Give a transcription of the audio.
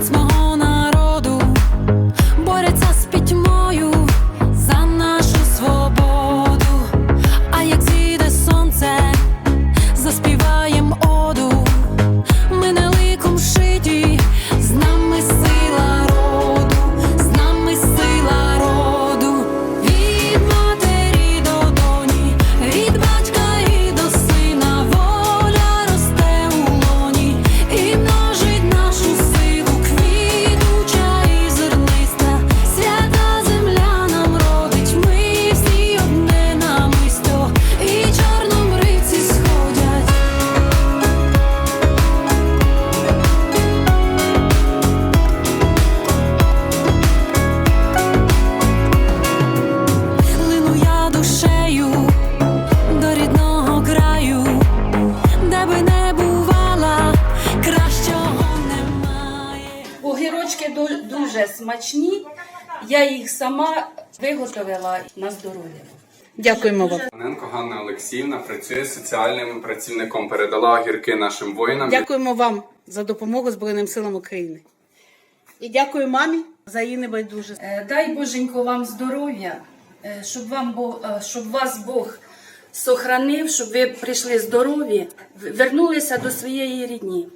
It's my. Огірочки дуже смачні. Я їх сама виготовила на здоров'я. Дякуємо вам. Паненко Ганна Олексіївна працює соціальним працівником. Передала огірки нашим воїнам. Дякуємо вам за допомогу Збройним силам України. І дякую мамі за її небайдужість. Е, Дай Боженько вам здоров'я, е, щоб вам Бог, е, щоб вас Бог сохранив, щоб ви прийшли здорові, вернулися до своєї рідні.